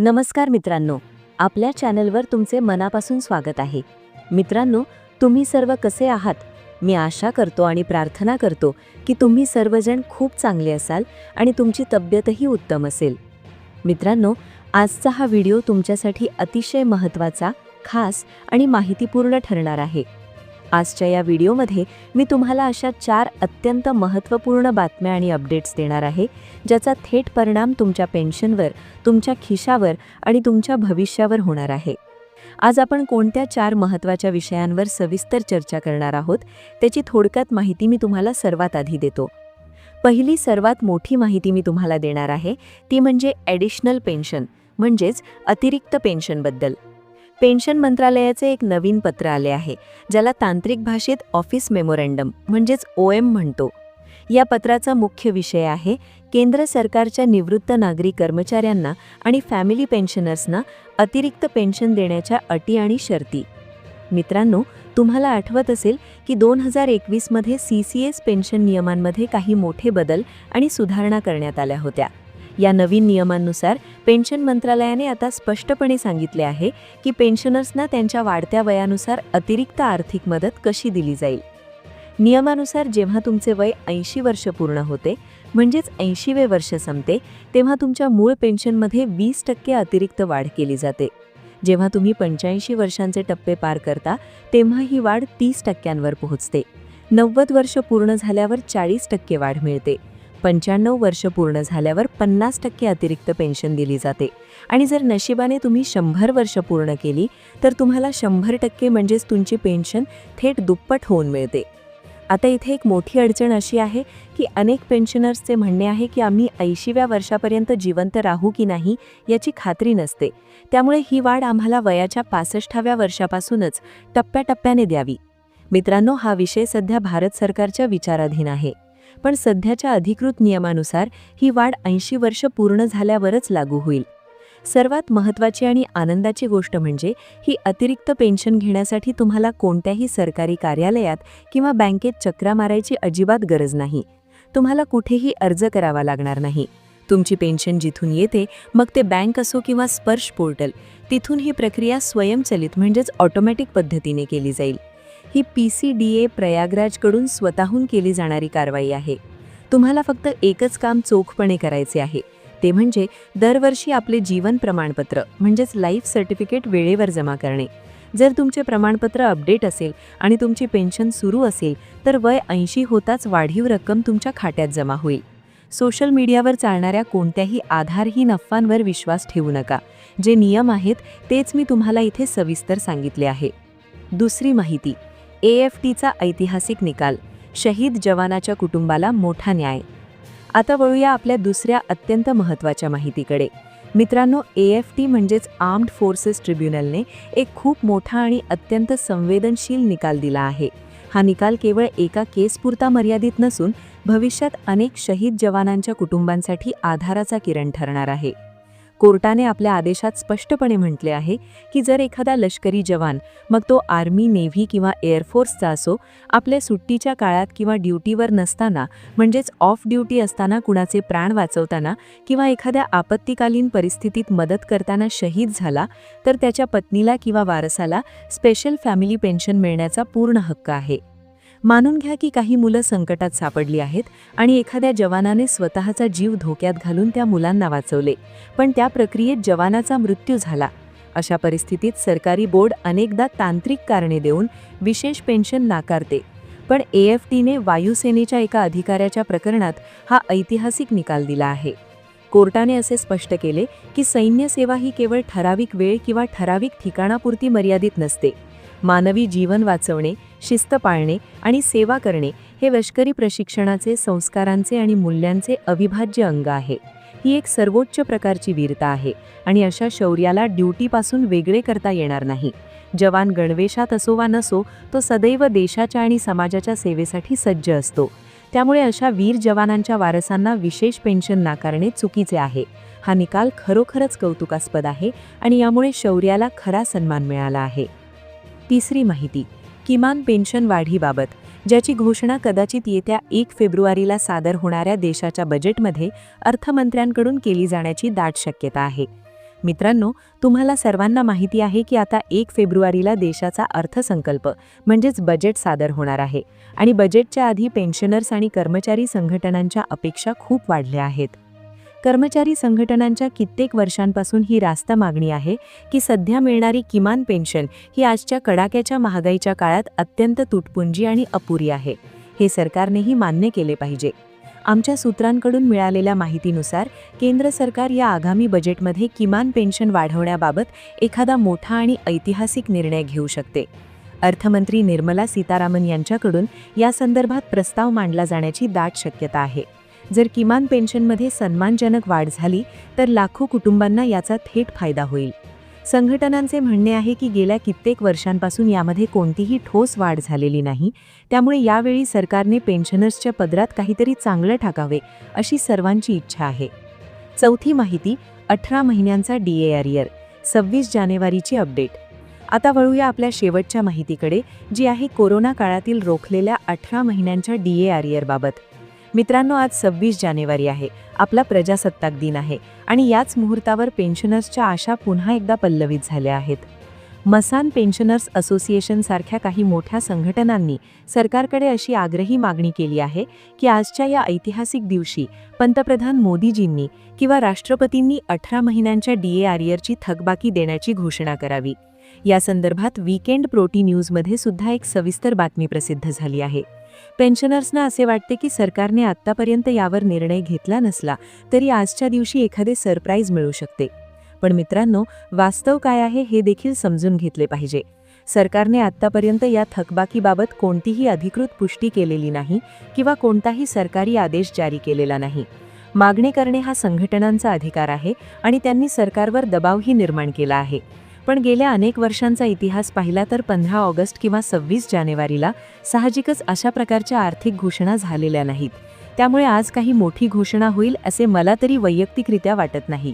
नमस्कार मित्रांनो आपल्या चॅनलवर तुमचे मनापासून स्वागत आहे. मित्रांनो तुम्ही सर्व कसे आहात? मी आशा करतो आणि प्रार्थना करतो की तुम्ही सर्वजण खूप चांगले असाल आणि तुमची तब्येतही उत्तम असेल. मित्रांनो आजचा हा व्हिडिओ तुमच्यासाठी अतिशय महत्त्वाचा खास आणि माहितीपूर्ण ठरणार आहे. आजच्या या व्हिडिओमध्ये मी तुम्हाला अशा चार अत्यंत महत्त्वपूर्ण बातम्या आणि अपडेट्स देणार आहे ज्याचा थेट परिणाम तुमच्या पेन्शनवर तुमच्या खिशावर आणि तुमच्या भविष्यावर होणार आहे. आज आपण कोणत्या चार महत्त्वाच्या विषयांवर सविस्तर चर्चा करणार आहोत त्याची थोडक्यात माहिती मी तुम्हाला सर्वात आधी देतो. पहिली सर्वात मोठी माहिती मी तुम्हाला देणार आहे ती म्हणजे ॲडिशनल पेन्शन म्हणजेच अतिरिक्त पेन्शनबद्दल. पेन्शन मंत्रालयाचे एक नवीन पत्र आले आहे ज्याला तांत्रिक भाषेत ऑफिस मेमोरँडम म्हणजेच ओ एम म्हणतो. या पत्राचा मुख्य विषय आहे केंद्र सरकारच्या निवृत्त नागरी कर्मचाऱ्यांना आणि फॅमिली पेन्शनर्सना अतिरिक्त पेन्शन देण्याच्या अटी आणि शर्ती. मित्रांनो तुम्हाला आठवत असेल की दोन हजार एकवीसमध्ये सी सी एस पेन्शन नियमांमध्ये काही मोठे बदल आणि सुधारणा करण्यात आल्या होत्या. या नवीन नियमांनुसार पेन्शन मंत्रालयाने आता स्पष्टपणे सांगितले आहे की पेन्शनर्सना त्यांच्या वाढत्या वयानुसार अतिरिक्त आर्थिक मदत कशी दिली जाईल. नियमानुसार जेव्हा तुमचे वय ऐंशी वर्ष पूर्ण होते म्हणजेच ऐंशीवे वर्ष संपते तेव्हा तुमच्या मूळ पेन्शनमध्ये वीस टक्के अतिरिक्त वाढ केली जाते. जेव्हा तुम्ही पंच्याऐंशी वर्षांचे टप्पे पार करता तेव्हा ही वाढ तीस टक्क्यांवर पोहोचते. नव्वद वर्ष पूर्ण झाल्यावर चाळीस टक्के वाढ मिळते. पंच्याण्णव वर्ष पूर्ण झाल्यावर पन्नास टक्के अतिरिक्त पेन्शन दिली जाते. आणि जर नशिबाने तुम्ही शंभर वर्ष पूर्ण केली तर तुम्हाला शंभर टक्के म्हणजेच तुमची पेन्शन थेट दुप्पट होऊन मिळते. आता इथे एक मोठी अडचण अशी आहे की अनेक पेन्शनर्सचे म्हणणे आहे की आम्ही ऐंशीव्या वर्षापर्यंत जिवंत राहू की नाही याची खात्री नसते. त्यामुळे ही वाढ आम्हाला वयाच्या पासष्टाव्या वर्षापासूनच टप्प्याटप्प्याने द्यावी. मित्रांनो हा विषय सध्या भारत सरकारच्या विचाराधीन आहे. पण सध्याच्या अधिकृत नियमानुसार ही वाढ ऐंशी वर्ष पूर्ण झाल्यावरच लागू होईल. सर्वात महत्त्वाची आणि आनंदाची गोष्ट म्हणजे ही अतिरिक्त पेन्शन घेण्यासाठी तुम्हाला कोणत्याही सरकारी कार्यालयात किंवा बँकेत चक्रा मारायची अजिबात गरज नाही. तुम्हाला कुठेही अर्ज करावा लागणार नाही. तुमची पेन्शन जिथून येते मग ते बँक असो किंवा स्पर्श पोर्टल तिथून ही प्रक्रिया स्वयंचलित म्हणजेच ऑटोमॅटिक पद्धतीने केली जाईल. ही पी सी डी ए प्रयागराजकडून स्वतःहून केली जाणारी कारवाई आहे. तुम्हाला फक्त एकच काम चोखपणे करायचे आहे. ते म्हणजे दरवर्षी आपले जीवन प्रमाणपत्र म्हणजेच लाईफ सर्टिफिकेट वेळेवर जमा करणे. जर तुमचे प्रमाणपत्र अपडेट असेल आणि तुमची पेन्शन सुरू असेल तर वय ऐंशी होताच वाढीव रक्कम तुमच्या खात्यात जमा होईल. सोशल मीडियावर चालणाऱ्या कोणत्याही आधारहीन अफवांवर विश्वास ठेवू नका. जे नियम आहेत तेच मी तुम्हाला इथे सविस्तर सांगितले आहे. दुसरी माहिती. ए एफ टीचा ऐतिहासिक निकाल शहीद जवानाच्या कुटुंबाला मोठा न्याय. आता वळूया आपल्या दुसऱ्या अत्यंत महत्त्वाच्या माहितीकडे. मित्रांनो ए एफ टी म्हणजेच आर्म्ड फोर्सेस ट्रिब्युनलने एक खूप मोठा आणि अत्यंत संवेदनशील निकाल दिला आहे. हा निकाल केवळ एका केसपुरता मर्यादित नसून भविष्यात अनेक शहीद जवानांच्या कुटुंबांसाठी आधाराचा किरण ठरणार आहे. कोर्टाने आपल्या आदेशात स्पष्टपणे म्हटले आहे की जर एखादा लष्करी जवान मग तो आर्मी नेव्ही किंवा एअरफोर्सचा असो आपल्या सुट्टीच्या काळात किंवा ड्युटीवर नसताना म्हणजेच ऑफ ड्युटी असताना कुणाचे प्राण वाचवताना किंवा एखाद्या आपत्तीकालीन परिस्थितीत मदत करताना शहीद झाला तर त्याच्या पत्नीला किंवा वारसाला स्पेशल फॅमिली पेन्शन मिळण्याचा पूर्ण हक्क आहे. मानून घ्या की काही मुलं संकटात सापडली आहेत आणि एखाद्या जवानाने स्वतःचा जीव धोक्यात घालून त्या मुलांना वाचवले. पण त्या प्रक्रियेत जवानाचा मृत्यू झाला. अशा परिस्थितीत सरकारी बोर्ड अनेकदा तांत्रिक कारणे देऊन विशेष पेन्शन नाकारते. पण ए एफ टीने वायुसेनेच्या एका अधिकाऱ्याच्या प्रकरणात हा ऐतिहासिक निकाल दिला आहे. कोर्टाने असे स्पष्ट केले की सैन्य सेवा ही केवळ ठराविक वेळ किंवा ठराविक ठिकाणापुरती मर्यादित नसते. मानवी जीवन वाचवणे शिस्त पाळणे आणि सेवा करणे हे लष्करी प्रशिक्षणाचे संस्कारांचे आणि मूल्यांचे अविभाज्य अंग आहे. ही एक सर्वोच्च प्रकारची वीरता आहे आणि अशा शौर्याला ड्युटीपासून वेगळे करता येणार नाही. जवान गणवेशात असो वा नसो तो सदैव देशाच्या आणि समाजाच्या सेवेसाठी सज्ज असतो. त्यामुळे अशा वीर जवानांच्या वारसांना विशेष पेन्शन नाकारणे चुकीचे आहे. हा निकाल खरोखरच कौतुकास्पद आहे आणि यामुळे शौर्याला खरा सन्मान मिळाला आहे. तिसरी माहिती. किमान पेन्शन वाढीबाबत ज्याची घोषणा कदाचित येत्या एक फेब्रुवारीला सादर होणाऱ्या देशाच्या बजेटमध्ये अर्थमंत्र्यांकडून केली जाण्याची दाट शक्यता आहे. मित्रांनो तुम्हाला सर्वांना माहिती आहे की आता एक फेब्रुवारीला देशाचा अर्थसंकल्प म्हणजेच बजेट सादर होणार आहे. आणि बजेटच्या आधी पेन्शनर्स आणि कर्मचारी संघटनांच्या अपेक्षा खूप वाढल्या आहेत. कर्मचारी संघटनांच्या कित्येक वर्षांपासून ही रास्त मागणी आहे की सध्या मिळणारी किमान पेन्शन ही आजच्या कडाक्याच्या महागाईच्या काळात अत्यंत तुटपुंजी आणि अपुरी आहे. हे सरकारनेही मान्य केले पाहिजे. आमच्या सूत्रांकडून मिळालेल्या माहितीनुसार केंद्र सरकार या आगामी बजेटमध्ये किमान पेन्शन वाढवण्याबाबत एखादा मोठा आणि ऐतिहासिक निर्णय घेऊ शकते. अर्थमंत्री निर्मला सीतारामन यांच्याकडून या संदर्भात प्रस्ताव मांडला जाण्याची दाट शक्यता आहे. जर किमान पेन्शनमध्ये सन्मानजनक वाढ झाली तर लाखो कुटुंबांना याचा थेट फायदा होईल. संघटनांचे म्हणणे आहे की गेल्या कित्येक वर्षांपासून यामध्ये कोणतीही ठोस वाढ झालेली नाही त्यामुळे यावेळी सरकारने पेन्शनर्सच्या पदरात काहीतरी चांगलं टाकावे अशी सर्वांची इच्छा आहे. चौथी माहिती अठरा महिन्यांचा डी ए अरियर सव्वीस जानेवारीची अपडेट. आता वळूया आपल्या शेवटच्या माहितीकडे जी आहे कोरोना काळातील रोखलेल्या अठरा महिन्यांच्या डी ए आरियरबाबत मित्रांनो आज सव्वीस जानेवारी आहे. आपला प्रजासत्ताक दिन आहे आणि याच मुहूर्तावर पेन्शनर्सच्या आशा पुन्हा एकदा पल्लवित झाल्या आहेत. मसान पेन्शनर्स असोसिएशन सारख्या काही मोठ्या संघटनांनी सरकारकडे अशी आग्रही मागणी केली आहे की आजच्या या ऐतिहासिक दिवशी पंतप्रधान मोदीजींनी किंवा राष्ट्रपतींनी अठरा महिन्यांच्या डीए आरियरची थकबाकी देण्याची घोषणा करावी. या संदर्भात वीकेंड प्रोटी न्यूजमध्ये सुद्धा एक सविस्तर बातमी प्रसिद्ध झाली आहे. पेन्शनर्सना असे वाटते की सरकारने आत्तापर्यंत यावर निर्णय घेतला नसला तरी आजच्या दिवशी एखादे सरप्राईज मिळू शकते. पण मित्रांनो वास्तव काय आहे हे देखील समजून घेतले पाहिजे. सरकारने आत्तापर्यंत या थकबाकीबाबत कोणतीही अधिकृत पुष्टी केलेली नाही किंवा कोणताही सरकारी आदेश जारी केलेला नाही. मागणी करणे हा संघटनांचा अधिकार आहे आणि त्यांनी सरकारवर दबावही निर्माण केला आहे. पण गेल्या अनेक वर्षांचा इतिहास पाहिला तर पंधरा ऑगस्ट किंवा सव्वीस जानेवारीला साहजिकच अशा प्रकारच्या आर्थिक घोषणा झालेल्या नाहीत. त्यामुळे आज काही मोठी घोषणा होईल असे मला तरी वैयक्तिकरित्या वाटत नाही.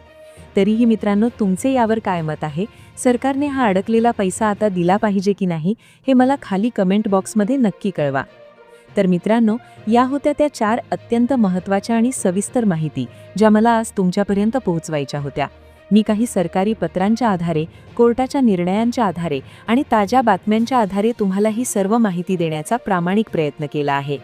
तरीही मित्रांनो तुमचे यावर काय मत आहे? सरकारने हा अडकलेला पैसा आता दिला पाहिजे की नाही हे मला खाली कमेंट बॉक्समध्ये नक्की कळवा. तर मित्रांनो या होत्या त्या चार अत्यंत महत्त्वाच्या आणि सविस्तर माहिती ज्या मला आज तुमच्यापर्यंत पोहोचवायच्या होत्या. मी काही सरकारी पत्रांच्या आधारे कोर्टाच्या निर्णयांच्या आधारे आणि ताज्या बातम्यांच्या आधारे तुम्हाला ही सर्व माहिती देण्याचा प्रामाणिक प्रयत्न केला आहे.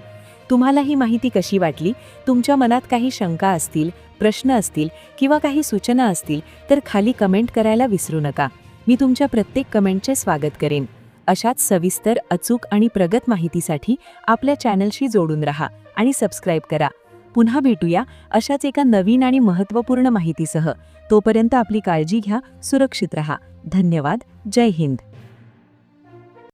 तुम्हाला ही माहिती कशी वाटली? तुमच्या मनात काही शंका असतील प्रश्न असतील किंवा काही सूचना असतील तर खाली कमेंट करायला विसरू नका. मी तुमच्या प्रत्येक कमेंटचे स्वागत करेन. अशाच सविस्तर अचूक आणि प्रगत माहितीसाठी आपल्या चॅनलशी जोडून राहा आणि सबस्क्राईब करा. पुन्हा भेटूया अशाच एका नवीन आणि महत्त्वपूर्ण माहितीसह. तोपर्यंत आपली काळजी घ्या सुरक्षित रहा. धन्यवाद. जय हिंद.